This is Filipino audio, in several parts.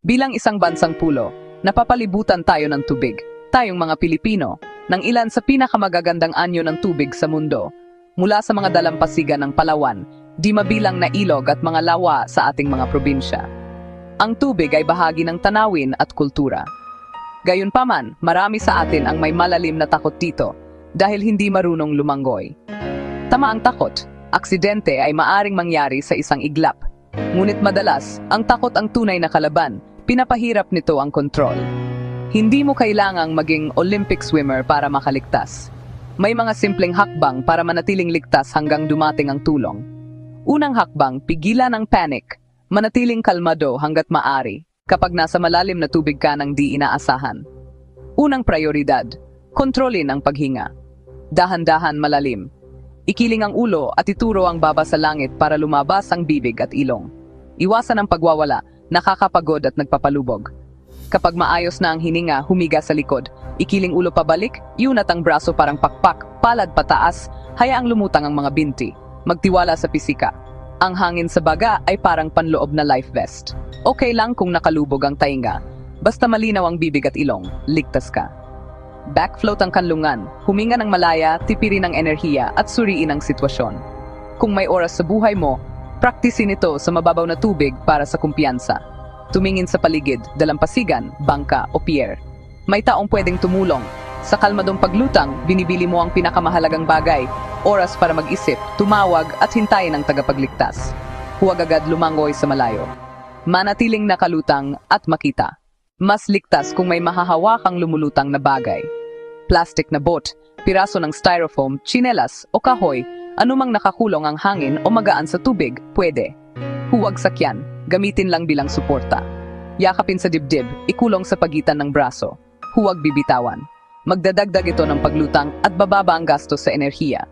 Bilang isang bansang pulo, napapalibutan tayo ng tubig. Tayong mga Pilipino, ng ilan sa pinakamagagandang anyo ng tubig sa mundo. Mula sa mga dalampasigan ng Palawan, di mabilang na ilog at mga lawa sa ating mga probinsya. Ang tubig ay bahagi ng tanawin at kultura. Gayunpaman, marami sa atin ang may malalim na takot dito dahil hindi marunong lumanggoy. Tama ang takot. Aksidente ay maaring mangyari sa isang iglap. Ngunit madalas, ang takot ang tunay na kalaban. Pinapahirap nito ang kontrol. Hindi mo kailangang maging Olympic swimmer para makaligtas. May mga simpleng hakbang para manatiling ligtas hanggang dumating ang tulong. Unang hakbang, pigilan ang panic. Manatiling kalmado hanggat maari kapag nasa malalim na tubig ka ng di inaasahan. Unang prioridad, kontrolin ang paghinga. Dahan-dahan malalim. Ikiling ang ulo at ituro ang baba sa langit para lumabas ang bibig at ilong. Iwasan ang pagwawala, nakakapagod at nagpapalubog. Kapag maayos na ang hininga, humiga sa likod. Ikiling ulo pabalik, iunat ang braso parang pakpak, palad pataas, hayaang lumutang ang mga binti. Magtiwala sa pisika. Ang hangin sa baga ay parang panloob na life vest. Okay lang kung nakalubog ang tainga. Basta malinaw ang bibig at ilong, ligtas ka. Backfloat ang kanlungan, huminga ng malaya, tipirin ang enerhiya at suriin ang sitwasyon. Kung may oras sa buhay mo, praktisin ito sa mababaw na tubig para sa kumpiyansa. Tumingin sa paligid, dalampasigan, bangka o pier. May taong pwedeng tumulong. Sa kalmadong paglutang, binibili mo ang pinakamahalagang bagay, oras para mag-isip, tumawag at hintayin ang tagapagligtas. Huwag agad lumangoy sa malayo. Manatiling nakalutang at makita. Mas ligtas kung may mahahawakang lumulutang na bagay. Plastic na boat, piraso ng styrofoam, chinelas o kahoy, anumang nakakulong ang hangin o magaan sa tubig, pwede. Huwag sakyan, gamitin lang bilang suporta. Yakapin sa dibdib, ikulong sa pagitan ng braso. Huwag bibitawan. Magdadagdag ito ng paglutang at bababa ang gastos sa enerhiya.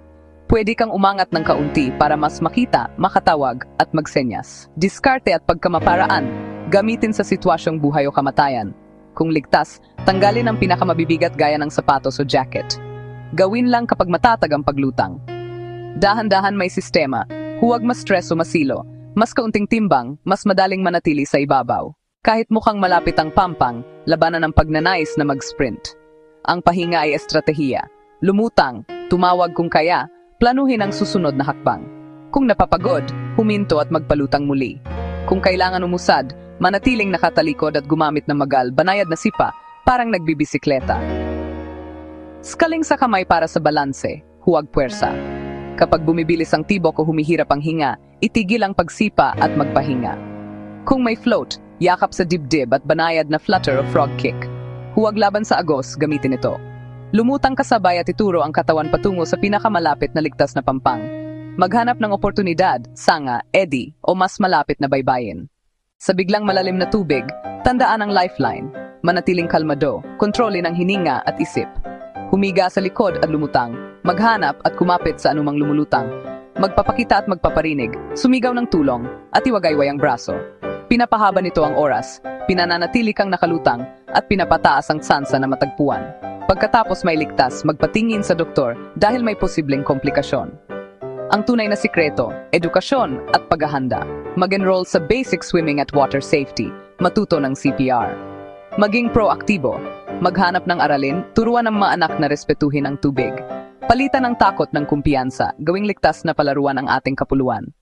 Pwede kang umangat ng kaunti para mas makita, makatawag at magsenyas. Diskarte at pagkamaparaan, gamitin sa sitwasyong buhay o kamatayan. Kung ligtas, tanggalin ang pinakamabibigat gaya ng sapatos o jacket. Gawin lang kapag matatag ang paglutang. Dahan-dahan may sistema, huwag mas stress o masilo. Mas kaunting timbang, mas madaling manatili sa ibabaw. Kahit mukhang malapit ang pampang, labanan ang pagnanais na mag-sprint. Ang pahinga ay estratehiya. Lumutang, tumawag kung kaya, planuhin ang susunod na hakbang. Kung napapagod, huminto at magpalutang muli. Kung kailangan umusad, manatiling nakatalikod at gumamit ng magal, banayad na sipa, parang nagbibisikleta. Skaling sa kamay para sa balanse, huwag puwersa. Kapag bumibilis ang tibok o humihirap ang hinga, itigil ang pagsipa at magpahinga. Kung may float, yakap sa dibdib at banayad na flutter o frog kick. Huwag laban sa agos, gamitin ito. Lumutang kasabay at ituro ang katawan patungo sa pinakamalapit na ligtas na pampang. Maghanap ng oportunidad, sanga, eddy, o mas malapit na baybayin. Sa biglang malalim na tubig, tandaan ang lifeline. Manatiling kalmado, kontrolin ang hininga at isip. Humiga sa likod at lumutang, maghanap at kumapit sa anumang lumulutang. Magpapakita at magpaparinig, sumigaw ng tulong, at iwagayway ang braso. Pinapahaba nito ang oras, pinananatili kang nakalutang, at pinapataas ang tsansa na matagpuan. Pagkatapos may ligtas, magpatingin sa doktor dahil may posibleng komplikasyon. Ang tunay na sikreto, edukasyon at paghahanda. Mag-enroll sa basic swimming at water safety, matuto ng CPR. Maging proaktibo, maghanap ng aralin, turuan ng mga anak na respetuhin ang tubig. Palitan ang takot ng kumpiyansa, gawing ligtas na palaruan ang ating kapuluan.